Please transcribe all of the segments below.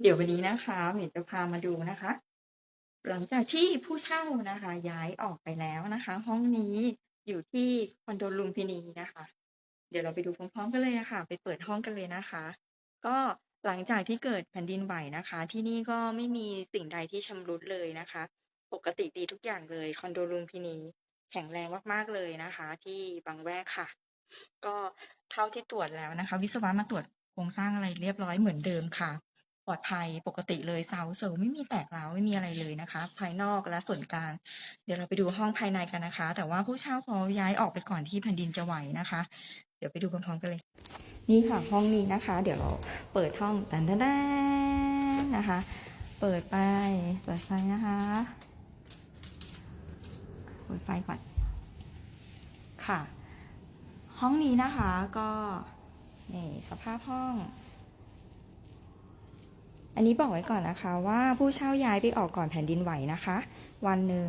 เดี๋ยววันนี้นะคะเมย์จะพามาดูนะคะ หลังจากที่ผู้เช่านะคะ ย้ายออกไปแล้วนะคะ ห้องนี้อยู่ที่คอนโดลุมพินีนะคะ เดี๋ยวเราไปดูพร้อมๆกันเลยนะคะ ไปเปิดห้องกันเลยนะคะ ก็หลังจากที่เกิดแผ่นดินไหวนะคะ ที่นี่ก็ไม่มีสิ่งใดที่ชำรุดเลยนะคะ ปกติดีทุกอย่างเลยคอนโดลุมพินีแข็งแรงมากๆเลยนะคะ ที่บางแวกค่ะ ก็เท่าที่ตรวจแล้วนะคะ วิศวะมาตรวจโครงสร้างอะไรเรียบร้อยเหมือนเดิมค่ะ ปลอดภัยปกติเลยเสาเสริมไม่มีแตกร้าวไม่มีอะไรเลยนะคะ ภายนอกและส่วนกลางเดี๋ยวเราไปดูห้องภายในกันนะคะ แต่ว่าผู้เช่าเขาย้ายออกไปก่อนที่แผ่นดินจะไหวนะคะ เดี๋ยวไปดูพร้อมๆกันเลย นี่ค่ะห้องนี้นะคะ เดี๋ยวเราเปิดห้องตันตันตันนะคะ เปิดไปเปิดไฟนะคะเปิดไฟก่อนค่ะ ห้องนี้นะคะก็นี่สภาพห้อง อันนี้บอกไว้ก่อนนะคะว่าผู้เช่าย้ายไปออกก่อนแผ่นดินไหวนะคะ วันหนึ่ง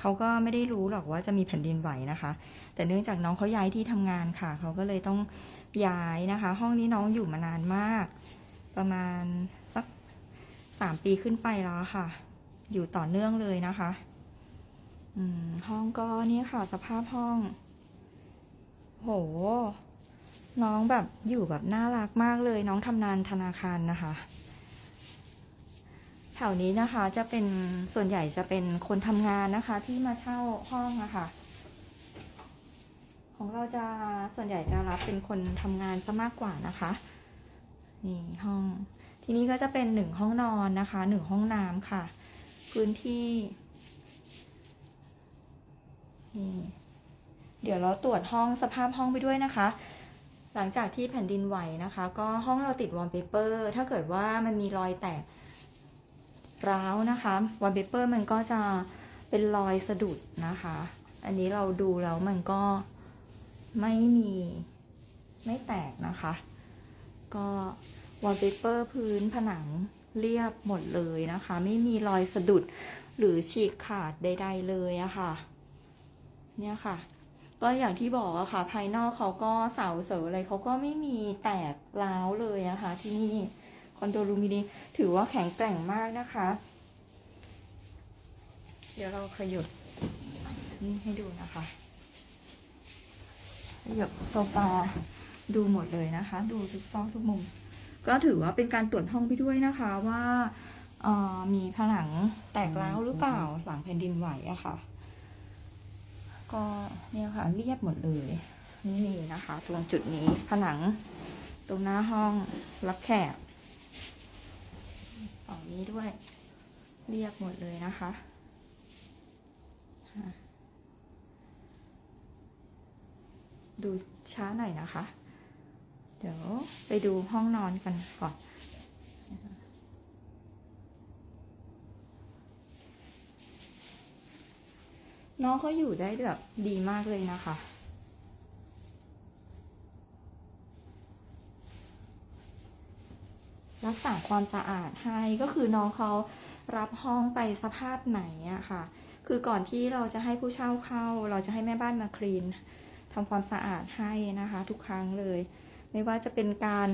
เขาก็ไม่ได้รู้หรอกว่าจะมีแผ่นดินไหวนะคะ แต่เนื่องจากน้องเขาย้ายที่ทำงานค่ะ เขาก็เลยต้องย้ายนะคะ ห้องนี้น้องอยู่มานานมาก ประมาณสักสามปีขึ้นไปแล้วค่ะ อยู่ต่อเนื่องเลยนะคะอืมห้องก็นี่ค่ะ สภาพห้อง โห น้องแบบอยู่แบบน่ารักมากเลย น้องทำงานธนาคารนะคะ แถวนี้นะคะจะเป็นส่วนใหญ่จะเป็นคนทำงานนะคะ ที่มาเช่าห้องอะค่ะ ของเราจะส่วนใหญ่จะรับเป็นคนทำงานซะมากกว่านะคะ นี่ห้อง ทีนี้ก็จะเป็นหนึ่งห้องนอนนะคะหนึ่งห้องน้ำค่ะ พื้นที่นี่เดี๋ยวเราตรวจห้องสภาพห้องไปด้วยนะคะ หลังจากที่แผ่นดินไหวนะคะ ก็ห้องเราติดวอลเปเปอร์ ถ้าเกิดว่ามันมีรอยแตก ร้าวนะคะวอลเปเปอร์มันก็จะเป็นรอยสะดุดนะคะ อันนี้เราดูแล้วมันก็ไม่มีไม่แตกนะคะ ก็วอลเปเปอร์พื้นผนังเรียบหมดเลยนะคะ ไม่มีรอยสะดุดหรือฉีกขาดใด ๆ เลยอะค่ะ เนี่ยค่ะ ก็อย่างที่บอกอะค่ะ ภายนอกเขาก็เสาเสออะไรเขาก็ไม่มีแตกร้าวเลยนะคะ ที่นี่ อนโดลูมินีถือว่าแข็งแกร่งมากนะคะ เดี๋ยวเราขยบนี่ให้ดูนะคะขยบโซฟาดูหมดเลยนะคะ ดูทุกซอกทุกมุม ก็ถือว่าเป็นการตรวจห้องไปด้วยนะคะว่าเอ่อมีผนังแตกร้าวหรือเปล่าหลังแผ่นดินไหวอะค่ะ ก็เนี่ยค่ะเรียบหมดเลย นี่นะคะ ตรงจุดนี้ผนัง ตรงหน้าห้องรับแขกฝั่ง นี้ด้วย เรียบหมดเลยนะคะดูช้าหน่อยนะคะ เดี๋ยวไปดูห้องนอนกันก่อนน้องเขาอยู่ได้แบบดีมากเลยนะคะ รักษาความสะอาดให้ก็คือน้องเขารับห้องไปสภาพไหนอะค่ะ คือก่อนที่เราจะให้ผู้เช่าเข้า เราจะให้แม่บ้านมาคลีนทำความสะอาดให้นะคะ ทุกครั้งเลย ไม่ว่าจะเป็นการ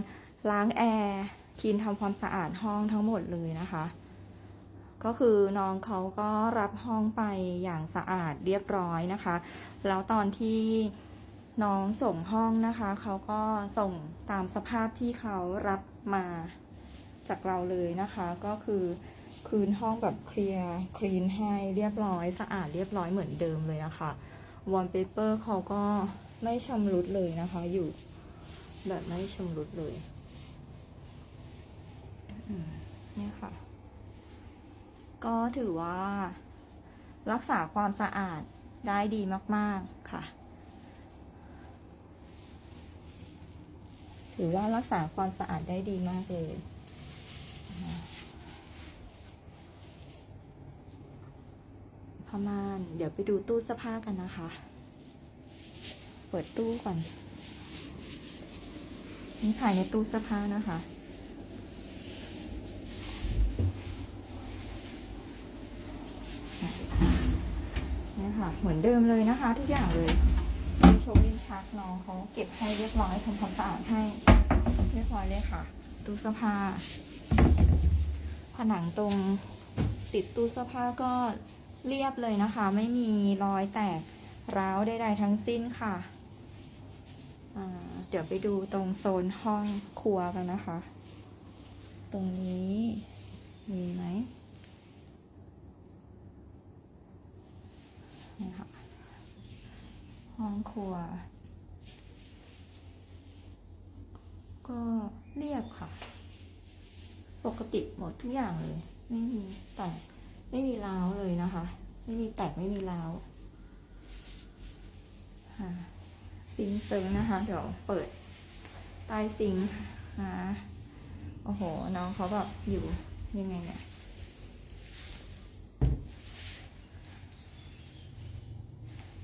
ล้างแอร์คลีนทำความสะอาดห้องทั้งหมดเลยนะคะ ก็คือน้องเขาก็รับห้องไปอย่างสะอาดเรียบร้อยนะคะ แล้วตอนที่น้องส่งห้องนะคะ เขาก็ส่งตามสภาพที่เขารับมา จากเราเลยนะคะ ก็คือคืนห้องแบบเคลียร์คลีนให้เรียบร้อยสะอาดเรียบร้อยเหมือนเดิมเลยอะค่ะวอลเปเปอร์เขาก็ไม่ชำรุดเลยนะคะ อยู่แบบไม่ชำรุดเลยเนี่ยค่ะ ก็ถือว่า รักษาความสะอาดได้ดีมาก ๆ ค่ะ ถือว่ารักษาความสะอาดได้ดีมากเลย พม่าน เดี๋ยวไปดูตู้เสื้อผ้ากันนะคะ เปิดตู้ก่อน นี่ถ่ายในตู้เสื้อผ้านะคะนี่ค่ะ เหมือนเดิมเลยนะคะ ทุกอย่างเลยมีโชว์ลิ้นชักน้องเขาเก็บให้เรียบร้อยทำความสะอาดให้ เรียบร้อยเลยค่ะ ตู้เสื้อผ้า ผนังตรงติดตู้เสื้อผ้าก็ เรียบเลยนะคะ ไม่มีรอยแตกร้าวใดๆทั้งสิ้นค่ะ เดี๋ยวไปดูตรงโซนห้องครัวกันนะคะ ตรงนี้มีไหมนี่ค่ะ ห้องครัว ก็เรียบค่ะ ปกติหมดทุกอย่างเลย ไม่มีแตก ไม่มีร้าวเลยนะคะ ไม่มีแตกไม่มีร้าวซิงเซิงนะคะ เดี๋ยวเปิดใต้ซิงนะโอ้โห น้องเขาแบบอยู่ยังไงเนี่ย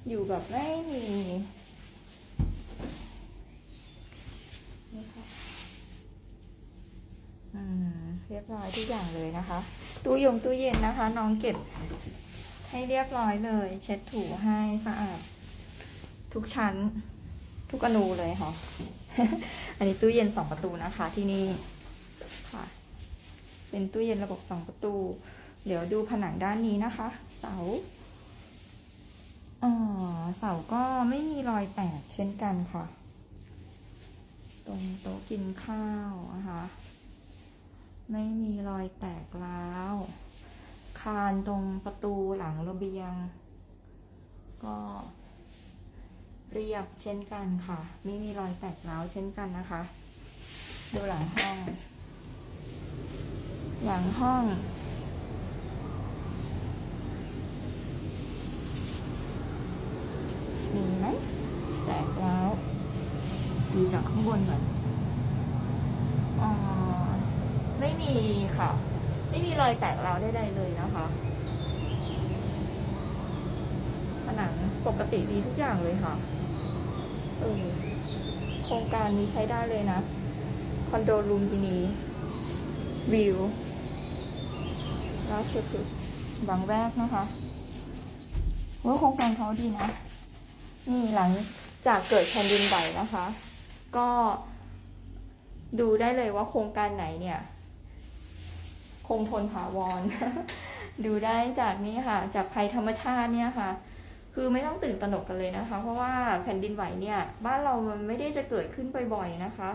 อยู่แบบไม่มีนี่ค่ะอืม เรียบร้อยทุกอย่างเลยนะคะ ตู้ยงตู้เย็นนะคะ น้องเก็บให้เรียบร้อยเลย เช็ดถูให้สะอาด ทุกชั้น ทุกอนูเลยค่ะ อันนี้ตู้เย็นสองประตูนะคะที่นี่ค่ะ เป็นตู้เย็นระบบสองประตู เดี๋ยวดูผนังด้านนี้นะคะ เสาอ๋อเสาก็ไม่มีรอยแตกเช่นกันค่ะ ตรงโต๊ะกินข้าวนะคะ ไม่มีรอยแตกร้าว คานตรงประตูหลังระเบียง ก็เรียบเช่นกันค่ะ ไม่มีรอยแตกร้าวเช่นกันนะคะ ดูหลังห้อง หลังห้อง มีไหมแตกแล้วดูจากข้างบนก่อนอ๋อ ไม่มีค่ะ ไม่มีรอยแตกร้าวใดๆเลยนะคะผนังปกติดีทุกอย่างเลยค่ะเออโครงการนี้ใช้ได้เลยนะ คอนโดรูมที่นี้ วิวราชพฤกษ์บางแวกนะคะว่าโครงการเขาดีนะ นี่หลังจากเกิดแผ่นดินไหวนะคะ ก็ดูได้เลยว่าโครงการไหนเนี่ย คงทนถาวร ดูได้จากนี้ค่ะ จากภัยธรรมชาติเนี่ยค่ะ คือไม่ต้องตื่นตระหนกกันเลยนะคะ เพราะว่าแผ่นดินไหวเนี่ย บ้านเรามันไม่ได้จะเกิดขึ้นบ่อยๆนะคะ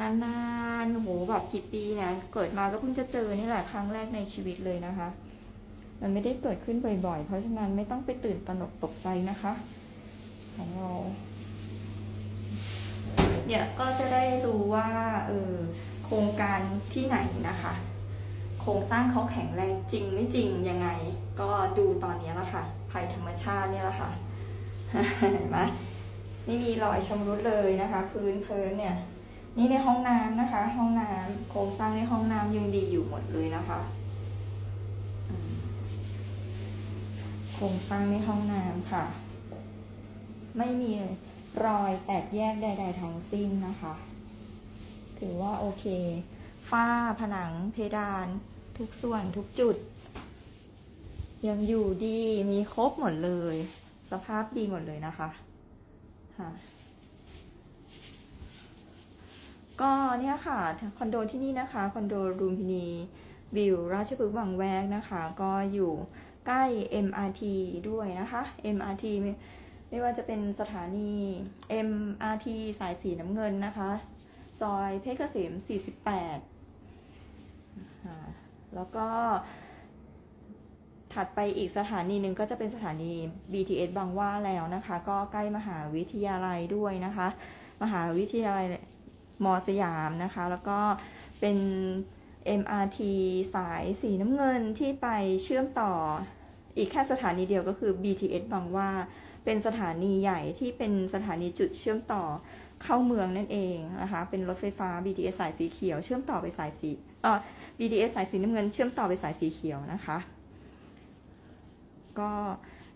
นานๆโหแบบกี่ปีเนี่ยเกิดมาก็เพิ่งจะเจอนี่แหละครั้งแรกในชีวิตเลยนะคะ มันไม่ได้เกิดขึ้นบ่อยๆ เพราะฉะนั้นไม่ต้องไปตื่นตระหนกตกใจนะคะ ของเราเนี่ยก็จะได้รู้ว่า เออ โครงการที่ไหนนะคะ โครงสร้างเขาแข็งแรงจริงไม่จริงยังไง ก็ดูตอนนี้แหละค่ะภัยธรรมชาติเนี่ยแหละค่ะเห็นไหมไม่มีรอยชำรุดเลยนะคะ พื้นเพลินเนี่ย นี่ในห้องน้ำนะคะ ห้องน้ำโครงสร้างในห้องน้ำยังดีอยู่หมดเลยนะคะโครงสร้างในห้องน้ำค่ะ ไม่มีรอยแตกแยกใด ๆทั้งสิ้นนะคะ ถือว่าโอเค ฝ้าผนังเพดาน ทุกส่วนทุกจุด ยังอยู่ดีมีครบหมดเลย สภาพดีหมดเลยนะคะค่ะก็เนี่ยค่ะคอนโดที่นี่นะคะคอนโดรูมพินีวิวราชพฤกษ์บางแวกนะคะ ก็อยู่ใกล้ MRT ด้วยนะคะ MRT ไม่ไม่ว่าจะเป็นสถานี MRT สายสีน้ำเงินนะคะ ซอยเพชรเกษม 48 แล้วก็ถัดไปอีกสถานีหนึ่งก็จะเป็นสถานี BTS บางว่าแล้วนะคะ ก็ใกล้มหาวิทยาลัยด้วยนะคะ มหาวิทยาลัยมอสยามนะคะ แล้วก็เป็น MRT สายสีน้ำเงินที่ไปเชื่อมต่ออีกแค่สถานีเดียวก็คือ BTS บางว่า เป็นสถานีใหญ่ที่เป็นสถานีจุดเชื่อมต่อ เข้าเมืองนั่นเองนะคะ เป็นรถไฟฟ้า BTS สายสีเขียว เชื่อมต่อไปสายสีเอ่อ BTS สายสีน้ำเงินเชื่อมต่อไปสายสีเขียวนะคะ ก็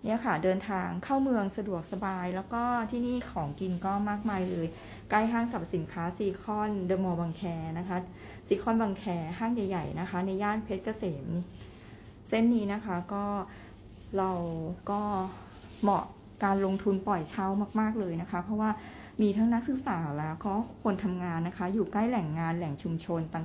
เนี่ยค่ะเดินทางเข้าเมืองสะดวกสบาย แล้วก็ที่นี่ของกินก็มากมายเลย ใกล้ห้างสรรพสินค้าซีคอนเดอะมอลล์บางแคนะคะซีคอนบางแคห้างใหญ่ๆนะคะ ในย่านเพชรเกษม เส้นนี้นะคะก็เราก็เหมาะการลงทุนปล่อยเช่ามาก ๆเลยนะคะ เพราะว่า มีทั้งนักศึกษาแล้วก็คนทำงานนะคะ อยู่ใกล้แหล่งงานแหล่งชุมชนต่าง